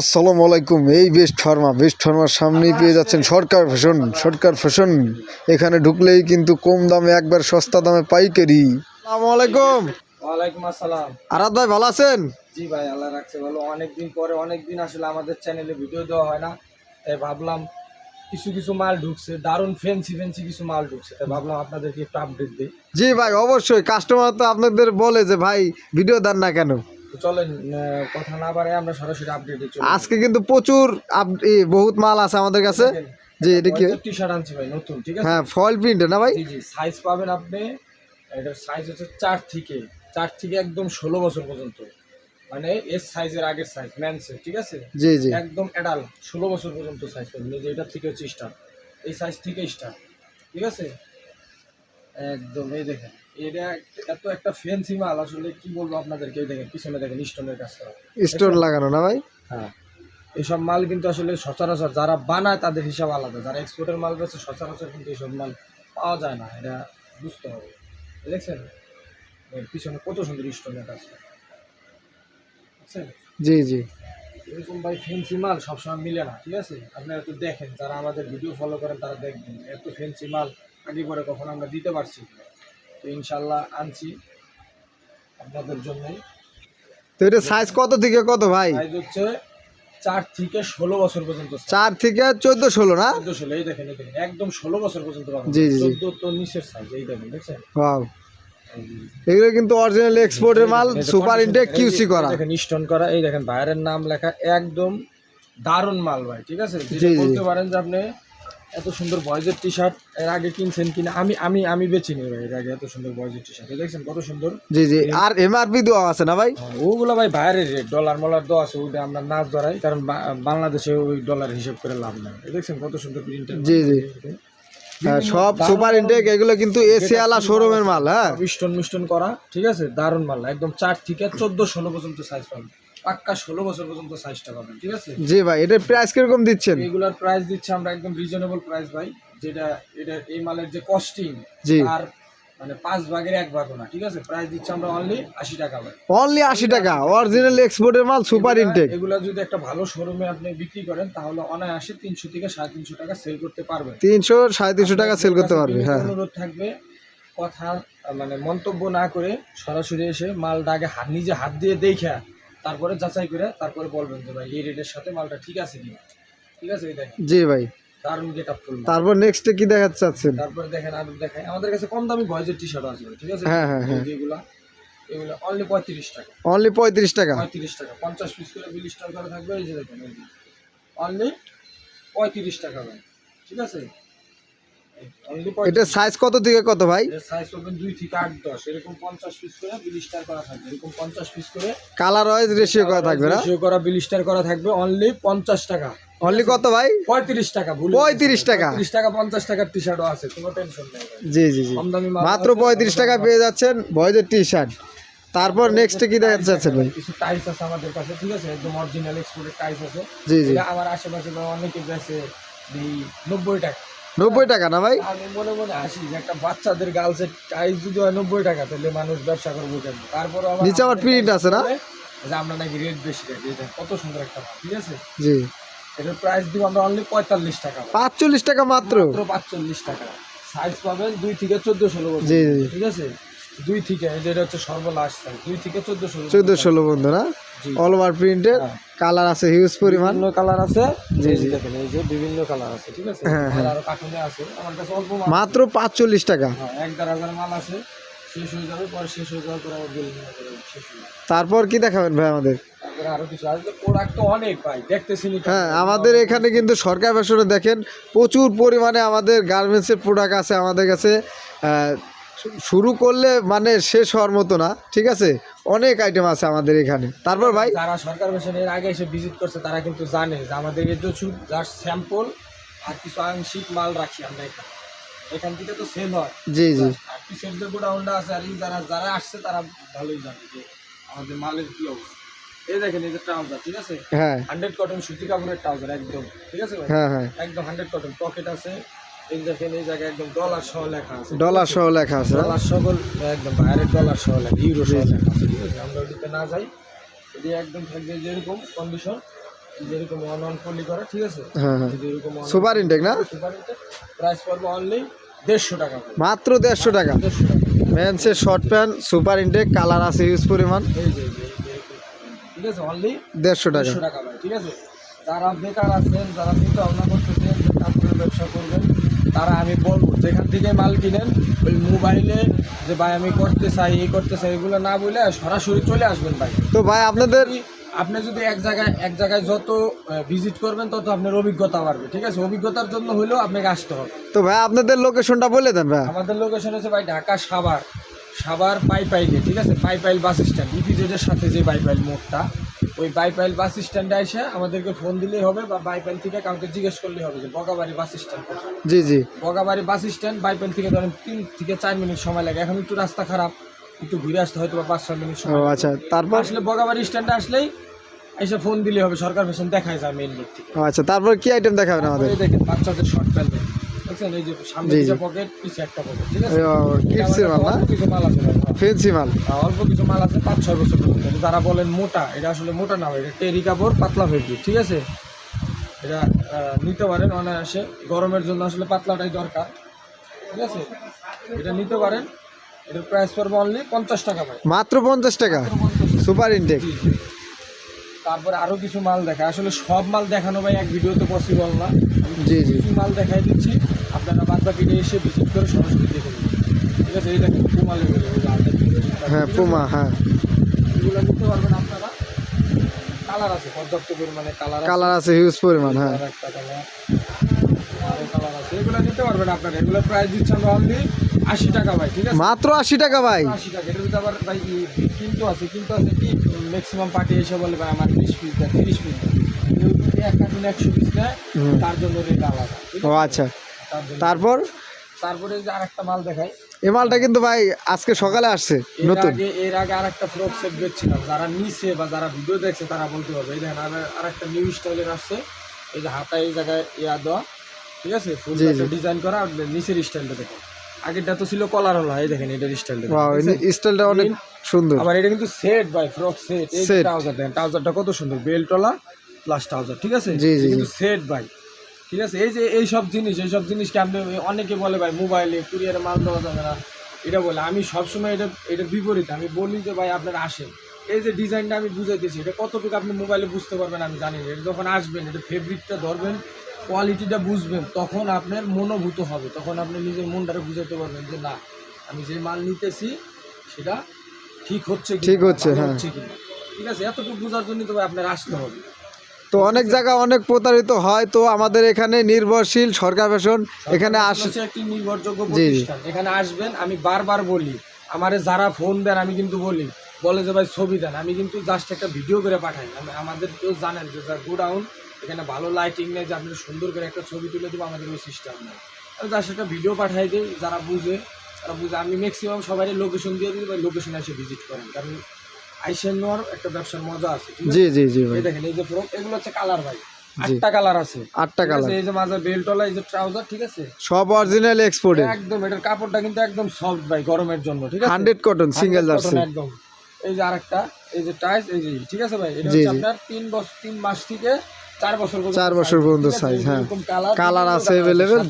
আসসালামু আলাইকুম। এই বেস্ট ফার্মা বেস্ট ফার্মার সামনেই পেয়ে যাচ্ছেন সরকার ফ্যাশন সরকার ফ্যাশন। এখানে ঢুকলেই কিন্তু কম দামে একবার সস্তা দামে পাইকারি। আসসালামু আলাইকুম। ওয়ালাইকুম আসসালাম। আরাদ ভাই ভালো আছেন? জি ভাই আল্লাহ রাখছে ভালো। অনেকদিন পরে অনেকদিন আসলে আমাদের চ্যানেলে ভিডিও দেওয়া হয় না। তাই ভাবলাম কিছু কিছু মাল ঢুকছে দারুণ ফেন্সি ফেন্সি কিছু মাল ঢুকছে। তাই ভাবলাম আপনাদেরকে একটু আপডেট দিই। জি ভাই অবশ্যই। কাস্টমার তো আপনাদের বলে যে ভাই ভিডিও দেন না কেন? চলেন কথা না বাড়াই আমরা সরাসরি আপডেটে আজকে কিন্তু প্রচুর বহুত মাল আছে আমাদের কাছে। জি এটা কি? টি শার্ট আনছি ভাই নতুন ঠিক আছে? হ্যাঁ ফয়েল প্রিন্ট না ভাই? জি জি সাইজ পাবেন আপনি এটার সাইজ হচ্ছে চার থেকে চার থেকে একদম ষোলো বছর পর্যন্ত। মানে এর সাইজের আগের সাইজ ম্যানসের ঠিক আছে? জি জি। একদম অ্যাডাল ষোলো বছর পর্যন্ত সাইজ পাবেন। যে এটার থেকে হচ্ছে স্টার এই সাইজ থেকে স্টার ঠিক আছে? একদম এই দেখেন। এটা এত একটা ফেন্সি মাল আসলে কি বলব আপনাদেরকে? দেখেন পিছনে দেখেন স্টোনের কাজ করা স্টোন লাগানো না ভাই? হ্যাঁ। এইসব মাল কিন্তু আসলে সচরাচর যারা বানায় তাদের হিসাব আলাদা। যারা এক্সপোর্টের মাল বেছে সচরাচর কিন্তু এইসব মাল পাওয়া যায় না। এটা বুঝতে হবে। দেখছেন? পিছনে কত সুন্দর স্টোনের কাজ করা বুঝছেন? জি জি। এরকম ভাই ফেন্সি মাল সবসময় মিলে না ঠিক আছে? আপনারা দেখেন যারা আমাদের ভিডিও ফলো করেন তারা দেখবেন এত ফেন্সি মাল আগে পরে কখন আমরা দিতে পারছি। তো ইনশাল্লাহ আনছি আপনাদের জন্যই। তো এটা সাইজ কত থেকে কত ভাই? সাইজ হচ্ছে চার থেকে ষোলো বছর পর্যন্ত চার থেকে চোদ্দ ষোলো না? চোদ্দ ষোলো এই দেখেন দেখেন একদম ষোলো বছর পর্যন্ত জি, জি। চোদ্দ তো নিচের সাইজ এই দেখেন দেখছেন? ওয়াও এগুলো কিন্তু অরিজিনাল এক্সপোর্টের মাল সুপার ইনটেক কিউসি করা। দেখেন স্টোন করা এই দেখেন বাইরের নাম লেখা একদম দারুণ মাল ভাই ঠিক আছে? বলতে পারেন যে আপনি এত সুন্দর বয়েজের টি শার্ট এর আগে কিনছেন কিনা? আমি আমি আমি বেছি নি ভাই এর আগে এত সুন্দর বয়েজের টি শার্ট দেখছেন কত সুন্দর? জি জি। আর এমআরপি দেওয়া আছে না ভাই? ওগুলো ভাই বাইরের রেট ডলার মলার দেওয়া আছে ওইটা আমরা নাচ ধরাই কারণ বাংলাদেশে ওই ডলার হিসেব করে লাভ নাই। দেখছেন কত সুন্দর প্রিন্টের জি জি। হ্যাঁ, সব সুপার ইনটেক এগুলো কিন্তু এসিয়ালা শোরুমের মাল হ্যাঁ। মিষ্টন মিষ্টন করা ঠিক আছে? দারুণ মাল একদম চার থেকে চোদ্দ ষোলো পর্যন্ত সাইজ পাবেন। পাক্কা ষোলো বছর পর্যন্ত সাইজটা পাবেন ঠিক আছে? জি ভাই এটার প্রাইস কীরকম দিচ্ছেন? এগুলার প্রাইস দিচ্ছে আমরা একদম রিজনেবল প্রাইস ভাই যেটা এটা এই মালের যে কস্টিং। আর মানে পাঁচ ভাগের এক ভাগও না ঠিক আছে? প্রাইস দিচ্ছে আমরা অনলি আশি টাকা ভাই। অনলি আশি টাকা অরিজিনাল এক্সপোর্টের মাল সুপার ইনটেক এগুলা যদি একটা ভালো শোরুমে আপনি বিক্রি করেন তাহলে অনায়াসে তিনশো থেকে সাড়ে তিনশো টাকা সেল করতে পারবেন। তিনশো সাড়ে তিনশো টাকা সেল করতে পারবে হ্যাঁ। অনুরোধ থাকবে কথা মানে মন্তব্য না করে সরাসরি এসে মালটা আগে হাত নিজে হাত দিয়ে দেখা তারপরে যাচাই করে তারপরে বলবেন যে ভাই এই রেটের সাথে মালটা ঠিক আছে কিনা। ঠিক আছে এই দেখেন? জি ভাই। দারুণ গেট আপ ফুল তারপর নেক্সটে কি দেখাতে চাচ্ছেন? তারপরে দেখেন আর দেখাই। আমাদের কাছে কম দামি ভয়েজের টি শার্ট আছে ঠিক আছে? হ্যাঁ, হ্যাঁ, হ্যাঁ। যেগুলা এগুলো অনলি পঁয়ত্রিশ টাকা। অনলি পঁয়ত্রিশ টাকা? পঁয়ত্রিশ টাকা। পঞ্চাশ পিস করে বিশ টাকা করে থাকবে এই যে দেখেন অনলি পঁয়ত্রিশ টাকা ভাই ঠিক আছে? এটা সাইজ কত থেকে কত ভাই? সাইজ পাবেন থেকে এরকম পিস করে বিলিস্টার করা থাকবে। এরকম পঞ্চাশ পিস করে কালার ওয়াইজ রেশিও করা থাকবে না? ratio করা বিলিস্টার করা থাকবে অনলি পঞ্চাশ টাকা। অনলি কত ভাই? পঁয়ত্রিশ টাকা ভুল 35 টাকা। তিরিশ টাকা পঞ্চাশ টাকার টি শার্টও আছে কোনো টেনশন নেই। জি জি জি। মাত্র আছে, পঁয়ত্রিশ টাকা পেয়ে যাচ্ছেন বয়েজের টি শার্ট তারপর নেক্সটে কি দেখাতে চাচ্ছেন ভাই? কিছু টাইস আছে আমাদের কাছে ঠিক আছে? একদম অরিজিনাল এক্সপোর্টের টাইস আছে। জি জি। আমার আশেপাশে অনেকে এই নব্বই টাকা। নব্বই টাকা না ভাই? আমি মনে মনে আসি যে একটা বাচ্চাদের গার্লসের টাইস যদি হয় নব্বই টাকা তাহলে মানুষ ব্যবসা করব কেন? তারপর নিচে আবার print আছে না? যে আমরা নাকি রেট বেশি রাখি। এটা কত সুন্দর একটা ঠিক আছে? জি। এটার প্রাইস দিব আমরা অনলি পঁয়তাল্লিশ টাকা পাঁচচল্লিশ টাকা মাত্র? পাঁচচল্লিশ টাকা। সাইজ পাবেন দুই থেকে চোদ্দ ষোলো জি, জি। ঠিক আছে? দুই থেকে এই যে এটা হচ্ছে সর্বলাস্ট সাইজ দুই থেকে চোদ্দ ষোলো চোদ্দ ষোলো বন্ধু না। অল ওভার প্রিন্টের। কালার আছে হিউজ পরিমাণ। বিভিন্ন কালার আছে। জি, জি। দেখেন এই যে বিভিন্ন কালার আছে ঠিক আছে? হ্যাঁ, আর আরও আছে। আমার কাছে অল্প মাত্র পাঁচচল্লিশ টাকা। হ্যাঁ এক দেড় হাজার মাল আছে। শেষ হয়ে যাবে পরে শেষ হয়ে যাওয়ার পরে আবার বিল তারপর কি দেখাবেন ভাই আমাদের? আরও হ্যাঁ আমাদের এখানে কিন্তু সরকার ফ্যাশনে দেখেন প্রচুর পরিমাণে আমাদের গার্মেন্টসের প্রোডাক্ট আছে আমাদের কাছে। শুরু করলে মানে শেষ হওয়ার মতো না ঠিক আছে? অনেক আইটেম আছে আমাদের এখানে। তারপর ভাই? যারা সরকার বেশন আগে এসে ভিজিট করছে তারা কিন্তু জানে যে আমাদের এই শুধু জাস্ট স্যাম্পল আর কিছু আংশিক মাল রাখি আমরা এখানে। এখান থেকে তো সেল হয়। জি জি। আর পিসের যে গোডাউনটা আছে আর যারা যারা আসছে তারা ভালোই জানে যে আমাদের মালের কি অবস্থা। এই দেখেন এই যে ট্রাউজার ঠিক আছে? হ্যাঁ। হান্ড্রেড কটন সুতি কাপড়ের ট্রাউজার একদম। ঠিক আছে ভাই? হ্যাঁ হ্যাঁ। একদম হান্ড্রেড কটন পকেট আছে। এই দেখেন এই জায়গায় একদম ডলার সহ লেখা আছে। ডলার সহ লেখা আছে। ডলার সকল একদম বাইরের ডলার সহ লেখা ইউরো সহ লেখা আছে ঠিক আছে? আমরা না যাই যদি একদম থাকবে যেরকম কন্ডিশন যেরকম ফলি করে ঠিক আছে? হ্যাঁ হ্যাঁ। যেরকম সুপার ইনটেক না? সুপার প্রাইস পড়বে অনলি দেড়শো টাকা মাত্র দেড়শো টাকা। মেন্সের short pant super intake colour আছে ইউজ পরিমাণ। ঠিক আছে? অনলি দেড়শো টাকা। ঠিক আছে? যারা বেকার আছেন যারা চিন্তা ভাবনা করতেছেন কাপড়ের ব্যবসা করবেন তারা আমি বলব যেখান থেকে মাল কিনেন ওই মোবাইলে যে ভাই আমি করতে চাই এই করতে চাই এগুলো না বলে সরাসরি চলে আসবেন ভাই। তো ভাই আপনাদের আপনি যদি এক জায়গায় এক জায়গায় যত ভিজিট করবেন তত আপনার অভিজ্ঞতা বাড়বে ঠিক আছে? অভিজ্ঞতার জন্য হলেও আপনাকে আসতে হবে। তো ভাই আপনাদের লোকেশনটা বলে দেন ভাই। আমাদের লোকেশন হচ্ছে ভাই ঢাকা সাভার। সাভার পাইপাইলে ঠিক আছে? পাইপাইল বাস স্ট্যান্ড ইপিজেডের সাথে যে বাইপাইল মোড়টা ওই বাইপাইল বাস স্ট্যান্ডে এসে আমাদেরকে ফোন দিলেই হবে বা বাইপাইল থেকে কাউকে জিজ্ঞেস করলেই হবে যে বগাবাড়ি বাস স্ট্যান্ড জি জি। বগাবাড়ি বাস স্ট্যান্ড বাইপাইল থেকে ধরেন তিন থেকে চার মিনিট সময় লাগে। এখন একটু রাস্তা খারাপ একটু ঘুরে আসতে হয়তো বা পাঁচ ছয় মিনিট সময় আচ্ছা তারপর? আসলে বগাবাড়ি স্ট্যান্ডে আসলেই এসে ফোন দিলে হবে সরকার ফেশন দেখায় যায় মেইন রোড থেকে। আচ্ছা তারপর কি আইটেম দেখাবেন আমাদের? দেখেন বাচ্চাদের শর্ট প্যান্ট দেখছেন এই যে সামনে পকেট পিছে একটা পকেট ঠিক আছে? মাল না? কিছু মাল আছে। ফেন্সি মাল। আহ, অল্প কিছু মাল আছে পাঁচ ছয় বছর পর্যন্ত। যারা বলেন মোটা এটা আসলে মোটা না এটা টেরি কাপড় পাতলা ফেব্রিক ঠিক আছে? এটা নিতে পারেন অনায়াসে। গরমের জন্য আসলে পাতলাটাই দরকার ঠিক আছে? এটা নিতে পারেন। এটার প্রাইস পড়বে অনলি পঞ্চাশ টাকা ভাই। মাত্র পঞ্চাশ টাকা? Super intake. তারপরে আরও কিছু মাল দেখা আসলে সব মাল দেখানো ভাই এক ভিডিওতে পসিবল না। জি জি। মাল দেখাই দিচ্ছি। বাদ বাকিটা এসে ভিজিট করে সরাসরি দেখে নেবেন ঠিক আছে? এই দেখেন পুমা লেভেল হ্যাঁ পুমা হ্যাঁ। এগুলো নিতে পারবেন আপনারা। কালার আছে পর্যাপ্ত পরিমাণে কালার কালার আছে হিউজ পরিমাণ হ্যাঁ। একটা কালার কালার আছে। এগুলো নিতে পারবেন আপনারা। এগুলো প্রাইস দিচ্ছি আমরা অনলি আশি টাকা ভাই ঠিক আছে? মাত্র আশি টাকা ভাই। আশি টাকা। এটার ভিতরে আবার ভাই কিন্তু আছে কিন্তু আছে কি? ম্যাক্সিমাম পার্টি এসে বলে ভাই আমার বিশ পিস দেয় তিরিশ পিস দেয় কার্টুন একশো পিস তার জন্য রেট আলাদা। ও আচ্ছা। তারপর? তারপরে যে আরেকটা মাল দেখাই। এই মালটা কিন্তু ভাই আজকে সকালে আসছে নতুন। এর আগে আরেকটা ফ্রক সেট বেচছিলাম। যারা নিছে বা যারা ভিডিও দেখছে তারা বলতে পারবে। এই দেখেন আর আরেকটা নিউ স্টাইলের আসছে। এই যে হাতা এই জায়গায় ইয়া দেওয়া। ঠিক আছে? ফুল। ডিজাইন করা নিচের স্টাইলটা দেখেন। আগেরটা তো ছিল কলার হলা। এই দেখেন এটার স্টাইলটা ওয়াও স্টাইলটা অনেক সুন্দর। আবার এটা কিন্তু সেট বাই ফ্রক সেট এই। ট্রাউজার দেখেন ট্রাউজারটা কত সুন্দর। বেল্টলা প্লাস ট্রাউজার ঠিক আছে? জি, জি, কিন্তু সেট বাই ঠিক আছে? এই যে এই সব জিনিস এই সব জিনিসকে আপনি অনেকে বলে ভাই মোবাইলে কুরিয়ারে মাল দেওয়া যাবে না? এটা বলে। আমি সবসময় এটা এটা বিপরীত। আমি বলি যে ভাই আপনারা আসেন। এই যে ডিজাইনটা আমি বুঝাইতেছি এটা কতটুকু আপনি মোবাইলে বুঝতে পারবেন আমি জানি না। এটা যখন আসবেন এটা ফেব্রিকটা ধরবেন কোয়ালিটিটা বুঝবেন তখন আপনার মনোভূত হবে। তখন আপনি নিজের মনটারে বুঝাতে পারবেন যে না আমি যে মাল নিতেছি সেটা ঠিক হচ্ছে ঠিক হচ্ছে, হ্যাঁ। ঠিক আছে? এতটুকু বোঝার জন্য তো ভাই আপনার আসতে হবে। তো অনেক জায়গা অনেক প্রতারিত হয় তো আমাদের এখানে নির্ভরশীল সরকার ফ্যাশন এখানে আস। হচ্ছে একটি নির্ভরযোগ্য। প্রতিষ্ঠান। এখানে আসবেন আমি বারবার বলি আমারে যারা ফোন দেন আমি কিন্তু বলি বলে যে ভাই ছবি দেন। আমি কিন্তু জাস্ট একটা ভিডিও করে পাঠাই। আমি আমাদের কেউ জানেন যে গোডাউন এখানে ভালো লাইটিং নেই যে আপনি সুন্দর করে একটা ছবি তুলে দেবো আমাদের ওই সিস্টেম নেই। আমি জাস্ট একটা ভিডিও পাঠাই দিই যারা বুঝে তারা বুঝে। আমি ম্যাক্সিমাম সবাই লোকেশন দিয়ে দিই বা লোকেশনে এসে ভিজিট করেন। কারণ আইসেন নেওয়ার একটা ব্যবসার মজা আছে জি জি জি ভাই। দেখেন এই যে ফ্রক এগুলো হচ্ছে কালার ভাই। আটটা কালার আছে। আটটা কালার। এই যে মাঝে বেল্টলা এই যে ট্রাউজার ঠিক আছে? সব অরিজিনাল এক্সপোর্টের একদম এটার কাপড়টা কিন্তু একদম সফট ভাই গরমের জন্য ঠিক আছে? হান্ড্রেড কটন সিঙ্গেল জার্সি একদম। এই যে আরেকটা এই যে টাইস এই যে ঠিক আছে ভাই? এটা হচ্ছে আপনার তিন বছর তিন মাস থেকে চার বছর পর্যন্ত চার বছর পর্যন্ত size, হ্যাঁ। কালার আছে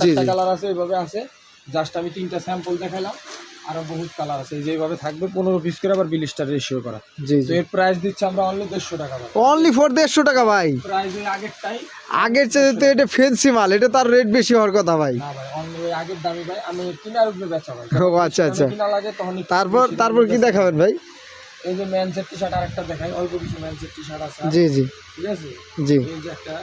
জি, জি। কালার আছে এইভাবে আছে। জাস্ট আমি তিনটা স্যাম্পল দেখালাম আরও বহুত কালার আছে। এই যে থাকবে পনেরো পিস করে আবার বিলিস্টার রেশিও করা। জি তো এর প্রাইস দিচ্ছে আমরা অনলি দেড়শো টাকা ভাই। অনলি ফর দেড়শো টাকা ভাই। প্রাইস ওই আগেরটাই আগের চেয়ে তো এটা ফেন্সি মাল এটা তার রেট বেশি হওয়ার কথা ভাই। না ভাই অনলি ওই আগের দামি ভাই আমি কিনার উপরে বেচা ভাই। ও আচ্ছা আচ্ছা। কিনা লাগে তখন তারপর তারপর কি দেখাবেন ভাই? এই যে ম্যানসের টি শার্ট আরেকটা দেখাই অল্প কিছু ম্যানসের টি শার্ট আছে। জি জি। ঠিক আছে? জি। এই যে একটা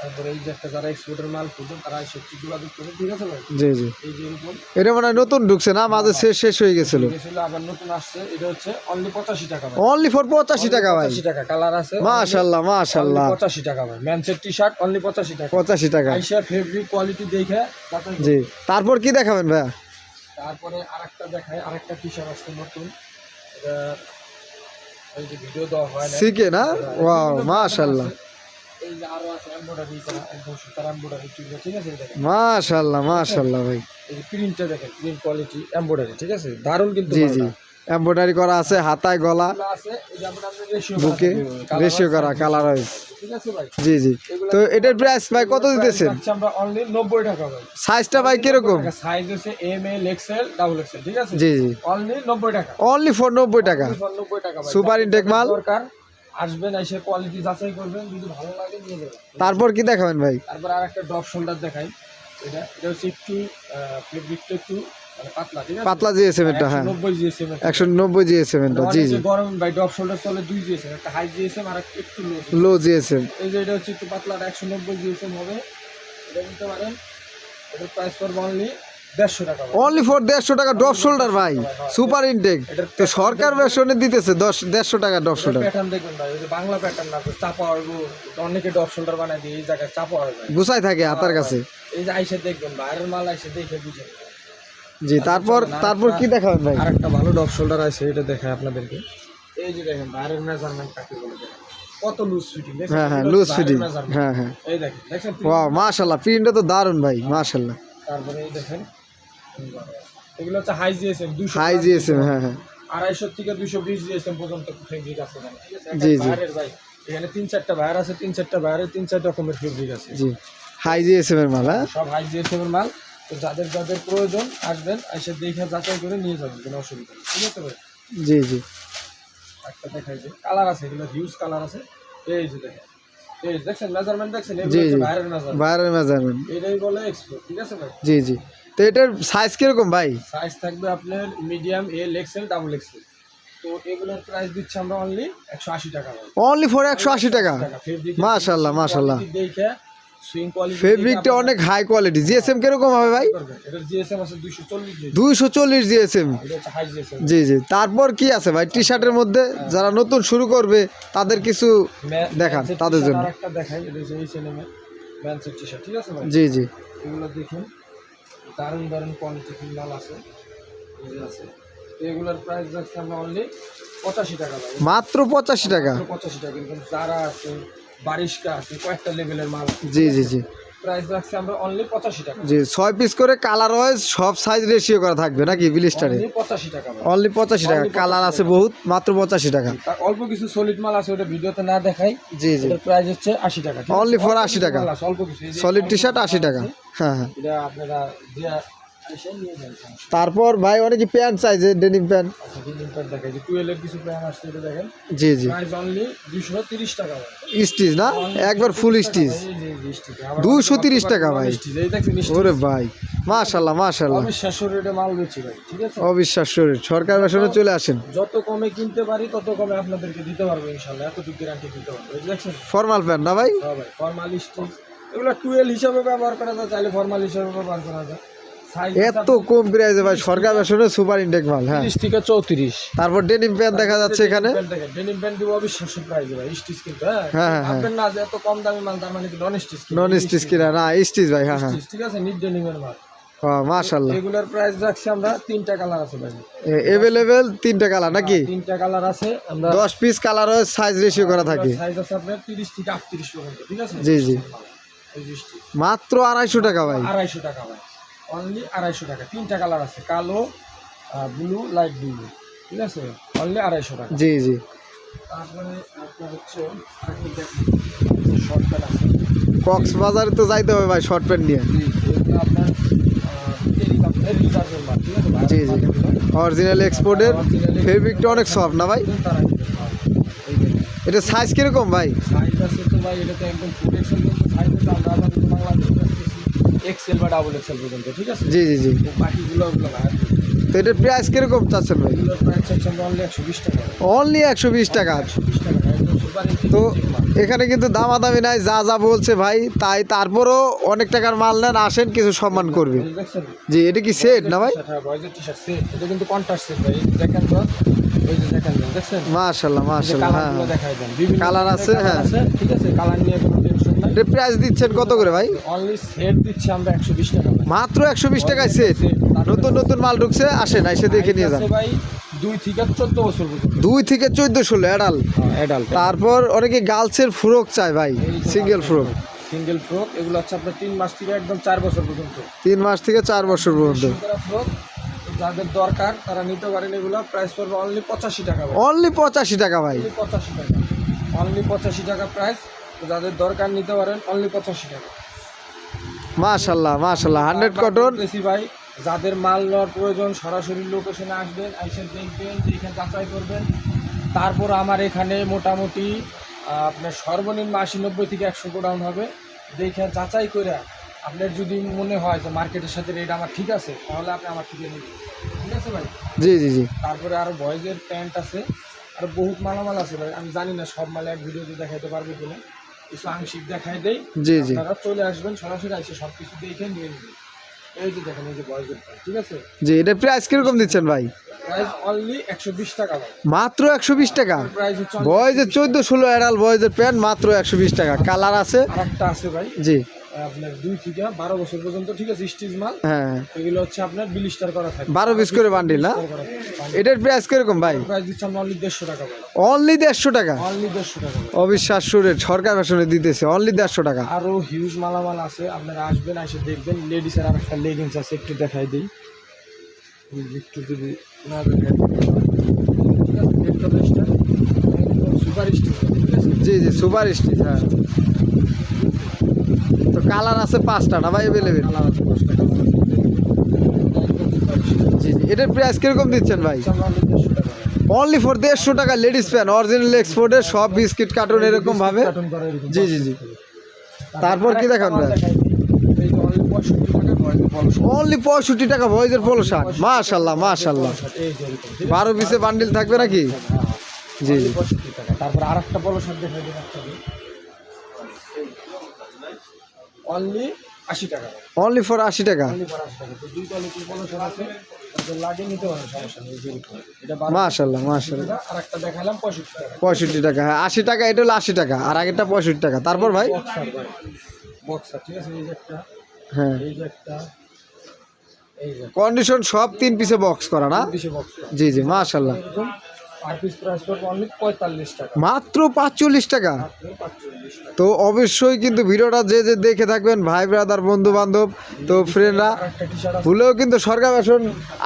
তারপরে এই যে একটা যারা এক্সপোর্টের মাল তারা সত্যি যোগাযোগ করে ঠিক আছে ভাই? জি জি। এই যে এরকম। এটা মানে নতুন ঢুকছে না? মাঝে শেষ শেষ হয়ে গেছিল। গেছিল আবার নতুন আসছে। এটা হচ্ছে অনলি পঁচাশি টাকা ভাই। অনলি ফর পঁচাশি টাকা ভাই। পঁচাশি টাকা। কালার আছে মাশাল্লাহ মাশাল্লাহ। পঁচাশি টাকা ভাই। ম্যানসের টি শার্ট অনলি পঁচাশি টাকা। পঁচাশি টাকা। আইসা ফেব্রিক কোয়ালিটি দেখে জি। তারপর কি দেখাবেন ভাইয়া? তারপরে আরেকটা দেখায় আরেকটা টি শার্ট আসছে নতুন। এটা এই যে ভিডিও দেওয়া হয় না। শিখে না? ওয়াও মাশাল্লাহ। ভাই। এই প্রিন্টটা দেখেন প্রিন্ট কোয়ালিটি এমব্রয়ডারি ঠিক আছে? দারুণ কিন্তু জি জি। এমব্রয়ডারি করা আছে হাতায় গলা। বুকে করা রেশিও করা কালার জি জি। তো এটার প্রাইস ভাই কত দিতেছেন? সাইজটা ভাই। কীরকম? সাইজ হচ্ছে M L XL double XL ঠিক আছে? জি জি। অনলি নব্বই টাকা। অনলি ফর নব্বই intake মাল। দরকার আসবেন এসে কোয়ালিটি যাচাই করবেন যদি ভালো লাগে নিয়ে যাবেন। তারপর কি দেখাবেন ভাই? তারপর আর একটা ড্রপ শোল্ডার দেখাই। এটা এটা হচ্ছে একটু ফেব্রিকটা একটু মানে পাতলা ঠিক আছে? পাতলা জিএসএম এটা হ্যাঁ। জিএসএম জিএসএম এটা জি জি। গরম ভাই শোল্ডার চলে জিএসএম একটা হাই জিএসএম আর একটা একটু লো জিএসএম এই যে এটা হচ্ছে একটু পাতলা একশো নব্বই জিএসএম হবে। এটা নিতে পারেন। এটার প্রাইস পড়বে অনলি। অনলি ফর দেড়শো টাকা ডপ শোল্ডার ভাই সুপার ইনটেক তো সরকার বেসনে দিতেছে দশ দেড়শো টাকা ডপ শোল্ডার প্যাটার্ন দেখবেন ভাই ওই যে বাংলা প্যাটার্ন না চাপা হইব অনেকে ডপ শোল্ডার বানাই দিয়ে এই জায়গায় চাপা হয় গুছাই থাকে হাতার কাছে। এই যে আইসে দেখবেন বাইরের মাল আইসে দেখে বুঝে জি তারপর তারপর কি দেখাবেন ভাই? আর একটা ভালো ডপ শোল্ডার আছে এটা দেখায় আপনাদেরকে। এই যে দেখেন বাইরের মেজারমেন্ট কাকে বলে দেখেন। কত লুজ ফিটিং হ্যাঁ হ্যাঁ লুজ ফিটিং হ্যাঁ হ্যাঁ। এই দেখেন দেখছেন ওয়াও মাশাল্লাহ প্রিন্টটা তো দারুণ ভাই মাশাল্লাহ তারপরে এই দেখেন এগুলো হচ্ছে হাই জিএসএম দুশো হাই জিএসএম হ্যাঁ হ্যাঁ। আড়াইশো থেকে দুশো বিশ জিএসএম পর্যন্ত ফেব্রিক আছে জি, জি। এখানে তিন চারটা বাইর আছে তিন চারটা বাইরে তিন চার রকমের ফেব্রিক আছে। জি। হাই জিএসএম এর মাল হ্যাঁ? সব হাই জিএসএম এর মাল। তো যাদের যাদের প্রয়োজন আসবেন এসে দেখে যাচাই করে নিয়ে যাবেন কোনো অসুবিধা নেই। ঠিক আছে ভাই? জি জি। একটা দেখাই যে। কালার আছে এগুলো হিউজ কালার আছে। এই যে দেখেন। জি, জি। বাইরের মেজারমেন্ট এটাই বলে এক্সপোর্ট ঠিক আছে ভাই? জি জি। তো এটার সাইজ কীরকম ভাই? সাইজ থাকবে আপনার medium L XL double XL তো এগুলোর প্রাইস দিচ্ছি আমরা অনলি একশো আশি টাকা অনলি ফর একশো আশি টাকা? ফেব্রিক মাশাল্লাহ, মাশাল্লাহ। দেখে সুইং কোয়ালিটি ফেব্রিকটা অনেক হাই কোয়ালিটি জিএসএম কীরকম হবে ভাই? এটার জিএসএম আছে দুইশো চল্লিশ জিএসএম এটা জি জি। তারপর কি আছে ভাই? টি শার্টের মধ্যে যারা নতুন শুরু করবে তাদের কিছু দেখান, তাদের জন্য। একটা দেখাই এটা হচ্ছে সিনেমা ম্যানসের টি শার্ট ঠিক আছে ভাই? জি জি। এগুলো দেখুন। দারুণ দারুণ কোয়ালিটি মাল আছে। আছে। এগুলোর প্রাইস রাখছি আমরা অনলি পঁচাশি টাকা মাত্র পঁচাশি টাকা। পঁচাশি টাকা। কিন্তু যারা আছে বারিশকা আছে কয়েকটা লেভেলের মাল। জি জি জি। প্রাইস রাখছি আমরা অনলি পঁচাশি টাকা। জি ছয় পিস করে কালার ওয়াইজ সব সাইজ রেশিও করা থাকবে নাকি বিলিস্টারে অনলি পঁচাশি টাকা অনলি পঁচাশি টাকা কালার আছে বহুত মাত্র পঁচাশি টাকা। অল্প কিছু সলিড মাল আছে ওটা ভিডিওতে না দেখাই। জি জি। প্রাইস হচ্ছে আশি টাকা অল্প 80 কিছু টাকা। অল্প কিছু। সলিড টি শার্ট আশি টাকা। হ্যাঁ হ্যাঁ। এটা আপনারা তারপর ভাই অনেকে প্যান্ট চাইছে ডেনিম প্যান্ট দিন দেখাই যে টুয়েলভ কিছু আসছে এটা দেখেন। জি জি। প্রাইস অনলি দুশো তিরিশ টাকা ভাই। স্টিচ না? একবার ফুল স্টিচ। এই যে এই স্টিচ। 230 টাকা ভাই। ওরে ভাই মাশাল্লাহ মাশাল্লাহ অবিশ্বাস্য রেটে মাল বেচি ভাই ঠিক আছে? অবিশ্বাস্য rate। সরকার বাসনে চলে আসেন। যত কমে কিনতে পারি তত কমে আপনাদেরকে দিতে পারব ইনশাল্লাহ এতটুকু গ্যারান্টি দিতে পারব দেখছেন? ফর্মাল প্যান্ট না ভাই? হ্যাঁ ভাই ফর্মাল স্টিচ এগুলো টুয়েল হিসাবে ব্যবহার করা যায় চাইলে ফর্মাল হিসাবে ব্যবহার করা যায়। এত কম প্রাইসে ভাই সরকার বেসনে সুপার ইনটেক মাল হ্যাঁ। তিরিশ থেকে চৌত্রিশ। তারপর ডেনিম প্যান্ট দেখা যাচ্ছে এখানে। ডেনিম প্যান্ট দিব অবিশ্বাস্য প্রাইস ভাই স্টিচ কিন্তু হ্যাঁ। হ্যাঁ, হ্যাঁ, না যে এত কম দামি মাল তার মানে কি নন স্টিচ নন স্টিচ কিনা না স্টিচ ভাই হ্যাঁ হ্যাঁ। ঠিক আছে ডেনিমের মাল। মাশাল্লাহ এগুলোর প্রাইস রাখছি আমরা তিনটা কালার আছে ভাই। এভেলেবেল তিনটা কালার নাকি? তিনটা কালার আছে আমরা পিস কালার সাইজ রেশিও করা থাকে। সাইজ আছে আপনার তিরিশ থেকে আটত্রিশ পর্যন্ত ঠিক আছে? জি, জি। এই যে stitch। মাত্র আড়াইশো টাকা ভাই। আড়াইশো টাকা ভাই। অনলি আড়াইশো টাকা। তিনটা কালার আছে কালো ব্লু লাইট ব্লু ঠিক আছে? অনলি আড়াইশো টাকা। জি জি। তারপরে আপনার হচ্ছে শর্ট প্যান্ট আছে। কক্সবাজারে তো যাইতে হবে ভাই শর্ট প্যান্ট নিয়ে। আপনার? জি, জি। অরিজিনাল এক্সপোর্টের ফেব্রিকটা অনেক সফট না ভাই। এটা সাইজ কীরকম ভাই? সাইজ আছে তো ভাই এটা তো একদম সাইজ আমরা এক্সেল বা ডাবল এক্সেল পর্যন্ত ঠিক আছে? জি জি জি। বাকিগুলো তো এটার প্রাইস কীরকম চাচ্ছেন ভাই? অনলি একশো বিশ টাকা। তো এখানে কিন্তু দামাদামি নাই যা যা বলছে ভাই তাই তারপরও অনেক টাকার মাল নেন আসেন কিছু সম্মান করবে। জি এটা কি সেট না ভাই? হ্যাঁ মাশাল্লাহ মাশাল্লাহ হ্যাঁ দেখাই বিভিন্ন কালার আছে, হ্যাঁ। ঠিক আছে? কালার নিয়ে এটার প্রাইস দিচ্ছেন কত করে ভাই? অনলি সেট দিচ্ছি আমরা একশো বিশ টাকা মাত্র একশো বিশ টাকায় সেট নতুন নতুন মাল ঢুকছে আসেন এসে দেখে নিয়ে যান। ভাই দুই থেকে চোদ্দ বছর দুই থেকে চোদ্দ ষোলো অ্যাডাল অ্যাডাল্ট তারপর অনেকে গার্লসের ফ্রক চায় ভাই সিঙ্গেল ফ্রক সিঙ্গেল ফ্রক এগুলো হচ্ছে আপনার তিন মাস থেকে একদম চার বছর পর্যন্ত। তিন মাস থেকে চার বছর পর্যন্ত। ফ্রক যাদের দরকার তারা নিতে পারেন এগুলো। প্রাইস পড়বে অনলি পঁচাশি টাকা অনলি পঁচাশি টাকা ভাই। পঁচাশি টাকা। অনলি পঁচাশি টাকা প্রাইস যাদের দরকার নিতে পারেন অনলি পঁচাশি টাকা। মাশাল্লাহ মাশাল্লাহ হান্ড্রেড কটন বলতেছি ভাই যাদের মাল নেওয়ার প্রয়োজন সরাসরি লোকেশনে আসবেন এসে দেখবেন যে এখানে যাচাই করবেন। তারপর আমার এখানে মোটামুটি আপনার সর্বনিম্ন আশি নব্বই থেকে একশো গোডাউন হবে। দেখে যাচাই করে আপনার যদি মনে হয় যে মার্কেটের সাথে রেট আমার ঠিক আছে তাহলে আপনি আমার থেকে নেবেন ঠিক আছে ভাই? জি জি জি। তারপরে আরও বয়েজের প্যান্ট আছে আর বহুত মালামাল আছে ভাই। আমি জানি না সব মালে এক ভিডিওতে দেখাতে পারব কিনা। কিছু আংশিক দেই। জি জি। আপনারা চলে আসবেন সরাসরি এসে সবকিছু দেখে নিয়ে নেবেন। এই যে দেখেন এই যে বয়েজ ঠিক আছে? জি এটা প্রাইস কীরকম দিচ্ছেন ভাই? প্রাইস অনলি একশো বিশ টাকা মাত্র একশো বিশ টাকা? প্রাইস হচ্ছে বয়েজের চোদ্দ ষোলো এডাল বয়েজের প্যান্ট মাত্র একশো বিশ টাকা। কালার আছে? আরেকটা আছে ভাই। জি। আপনার দুই থেকে বারো বছর পর্যন্ত ঠিক আছে স্টিচ মাল। হ্যাঁ। এগুলো হচ্ছে আপনার বিলিস্টার করা থাকে। বারো পিস করে বান্ডিল না? এটার প্রাইস কীরকম ভাই? প্রাইস দিচ্ছে আমরা অনলি দেড়শো টাকা অনলি দেড়শো টাকা? অনলি দেড়শো টাকা অবিশ্বাস্য রেট সরকার ফ্যাশনে দিতেছে অনলি দেড়শো টাকা। আরও হিউজ মালামাল আছে আপনারা আসবেন এসে দেখবেন লেডিসের আর একটা লেগিংস আছে একটু দেখাই দিই। একটু যদি না দেখাই সুপার স্টিচ জি জি সুপার স্টিচ হ্যাঁ। তো কালার আছে পাঁচটা না ভাই অ্যাভেলেবেল কালার আছে জি জি। এটার প্রাইস কীরকম দিচ্ছেন ভাই? অনলি ফর দেড়শো টাকা লেডিস প্যান অরিজিনাল এক্সপোর্টের সব বিস্কিট কার্টুন এরকম ভাবে? জি, জি, জি। তারপর কি দেখান ভাই? অনলি পঁয়ষট্টি টাকা ভয়েজের পোলো শার্ট মাশাল্লাহ মাশাল্লাহ? বারো পিসে বান্ডিল থাকবে নাকি? জি জি। তারপর আর একটা পলো শার্ট আপনাদের। অনলি আশি টাকা। অনলি ফর আশি টাকা? অনলি ফর আশি টাকা। তো আছে। নিতে সমস্যা নেই। এটা আর একটা দেখালাম পঁয়ষট্টি টাকা। পঁয়ষট্টি টাকা হ্যাঁ আশি টাকা এটা হলো আশি টাকা আর আগেরটা পঁয়ষট্টি টাকা। তারপর ভাই? বক্সার ঠিক আছে এই যে একটা। হ্যাঁ। এই যে একটা। কন্ডিশন সব তিন পিসে বক্স করা না? জি জি মাশাল্লাহ এরকম পিস প্রাইস পড়বে অনলি পঁয়তাল্লিশ টাকা। মাত্র পাঁচচল্লিশ টাকা? তো অবশ্যই কিন্তু ভিডিওটা যে যে দেখে থাকবেন ভাই ব্রাদার বন্ধু বান্ধব তো ফ্রেন্ডরা ভুলেও কিন্তু সরকার ফ্যাশন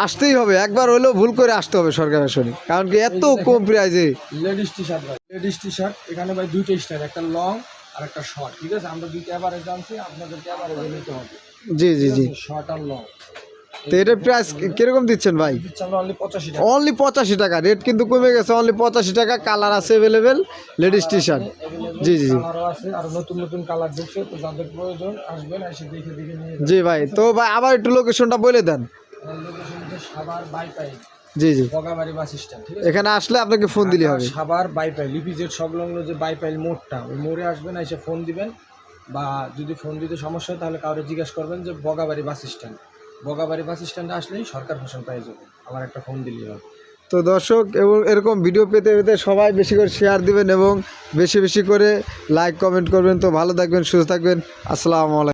আসতেই হবে। একবার হলেও ভুল করে আসতে হবে সরকার ফ্যাশনে কারণ কি এত কম প্রাইজে লেডিস টি শার্ট ভাই লেডিস টি শার্ট এখানে ভাই দুইটা স্টাইল একটা লং আর একটা শর্ট ঠিক আছে? আমরা দুইটা অ্যাভারেজ আনছি আপনাদেরকে অ্যাভারেজ নিতে হবে। জি জি জি। শর্ট আর লং তো এটার প্রাইস কীরকম দিচ্ছেন ভাই? অনলি পঁচাশি টাকা। রেট কিন্তু কমে গেছে অনলি পঁচাশি টাকা। কালার আছে অ্যাভেলেবেল লেডিস টি শার্ট জি জি জি। জি ভাই তো ভাই আবার একটু লোকেশনটা বলে দেন। জি জি। বগাবাড়ি বাস স্ট্যান্ড এখানে আসলে আপনাকে ফোন দিলে হবে। সাভার বাইপাইল লিপিজেড সংলগ্ন যে বাইপাইল মোড়টা ওই মোড়ে আসবেন এসে ফোন দিবেন। বা যদি ফোন দিতে সমস্যা হয় তাহলে কাউরে জিজ্ঞেস করবেন যে Bogabari bus stand Bogabari bus স্ট্যান্ডে আসলেই সরকার ফ্যাশন পেয়ে যাবে আমার একটা ফোন দিলেই হবে তো দর্শক, এবং এরকম ভিডিও পেতে পেতে সবাই বেশি করে শেয়ার দিবেন এবং বেশি বেশি করে লাইক কমেন্ট করবেন। তো ভালো থাকবেন, সুস্থ থাকবেন। আসসালামু আলাইকুম।